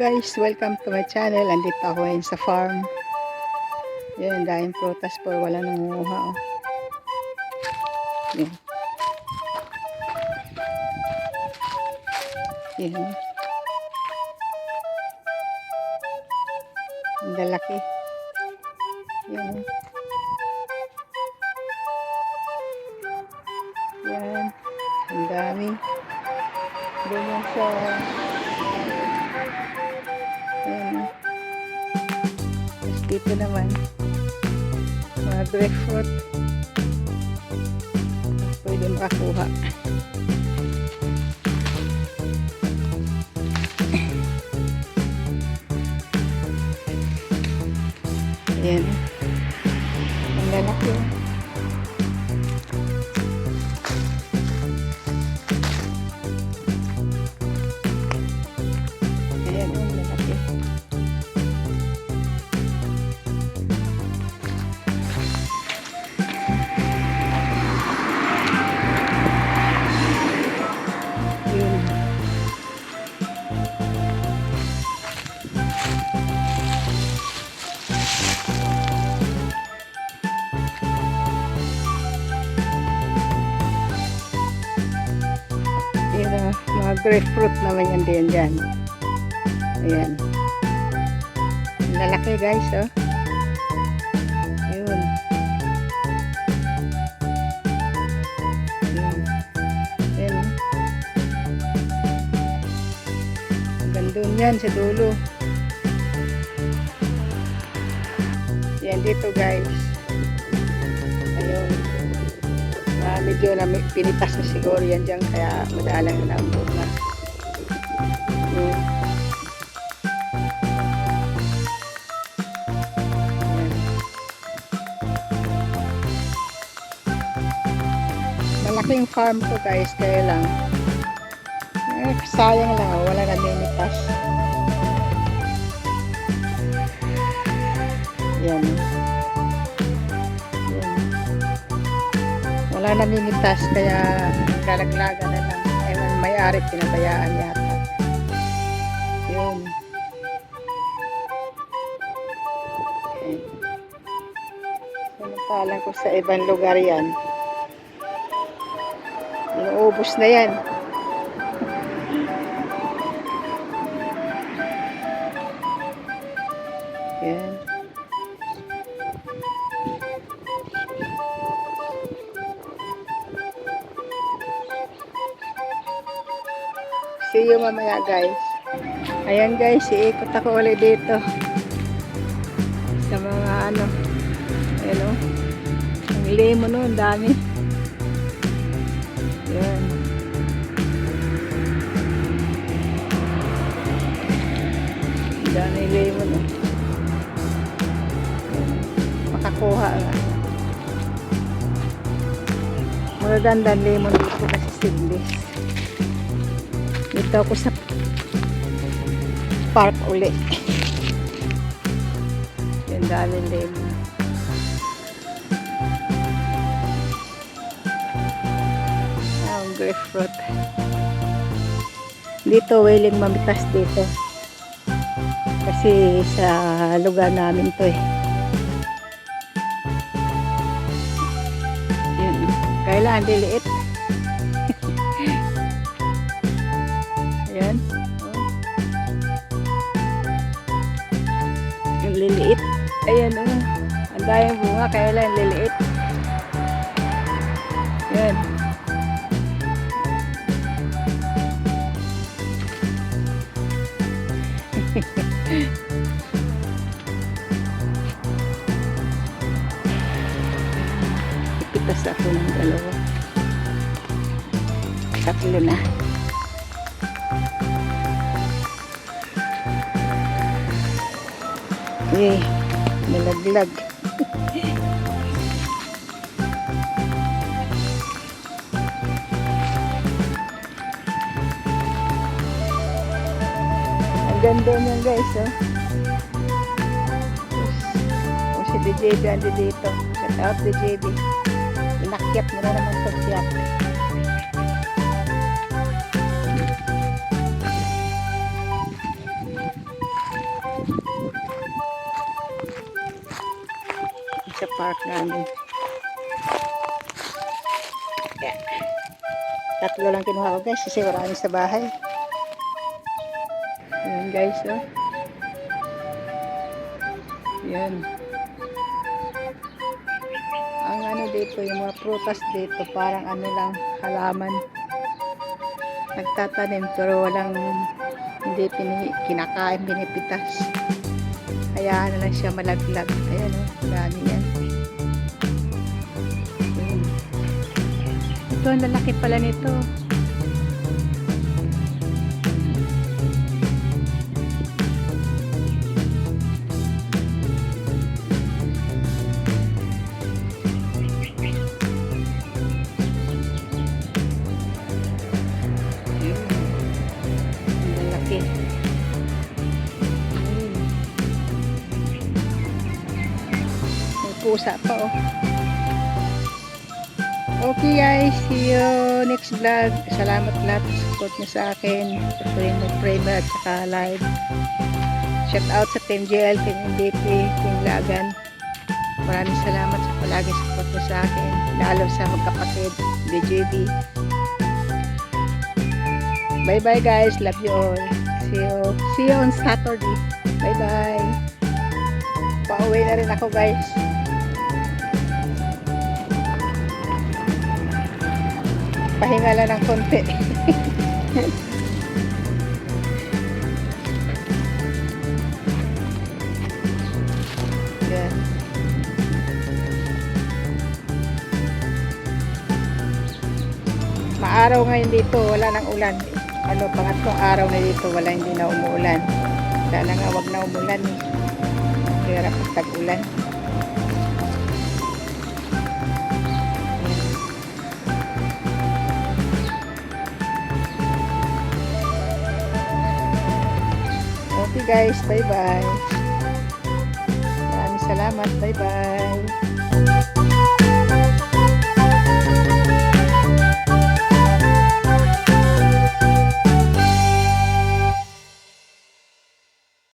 guys, welcome to my channel. Andito ako ngayon sa farm. Yan, dahil prutas po, wala nangunguha. Oh. Yan. Yan. Ang lalaki. Yan. oh. Yan. Ang dami. Ganyan siya. Dito naman, mga grapefruit. Pwede makakuha. Ayan. Mga grapefruit naman yan din dyan. Ayan. Lalaki guys, oh. Yun. Yun. Ayan, oh. Yan sa dulo. Yan dito guys. Ayun. Ah, medyo na pinitas na siguro yan dyan kaya madalang na ang Yun. Ayan. Malaking farm to guys, kaya lang. Eh, sayang lang, wala na minitas. Yan. Yan. Wala na minitas, kaya galaglaga na lang. Ewan, may-ari pinabayaan yata. Samantalang ko sa ibang lugar yan. Inuubos na yan. Yan. See you mamaya guys. Ayan guys, iikot ako ulit dito. Sa mga ano. Ayan o. Ang lemon o, ang dami. Yan. Dami lemon o. Makakuha nga. Magaganda ang lemon dito kasi seedless. Dito ako sa park uli. Yung daming lemon. Ang grapefruit. Dito, willing mamitas dito. Kasi sa lugar namin to eh. Yun. Kailangan diliit. Ayan. Yung liliit. Ayan oh. Ang dayang bunga, kaya lang liliit. Ipitas ako ng dalawa. Tatlo na. Eh, nalaglag. Ang ganda niyan guys, oh. O si DJB andi dito. Shout out DJB inakyat mo na naman sa siyap. Sa park namin. Ano. Yeah. Tatlo lang kinuha ko guys kasi marami sa bahay. Ayan guys, oh. Ayan. Ayan. Dito, yung mga prutas dito, parang ano lang, halaman. Nagtatanim pero walang hindi pini, kinakain, pinipitas. Hayaan na lang siya malaglag. Ayan o, oh, dami yan. Ito, ang lalaki pala nito. Pusa pa oh. Okay guys, see you next vlog. Salamat lahat sa support niyo sa akin. Primer Primer at saka live. Shout out sa Team JL, Team MVP, Team Lagan. Maraming salamat sa palagi support niyo sa akin. Lalo sa magkapatid, DJB. Bye bye guys, love you all. See you, see you on Saturday. Bye bye. Pauwi na rin ako guys. Pahinga lang ng konti. Yan. Maaraw ngayon dito, wala nang ulan. Ano, pangatlong araw na dito, wala hindi na umuulan. Sana nga wag na umulan. eh. Kaya pag tag-ulan. Guys, bye-bye. Maraming salamat. Bye-bye.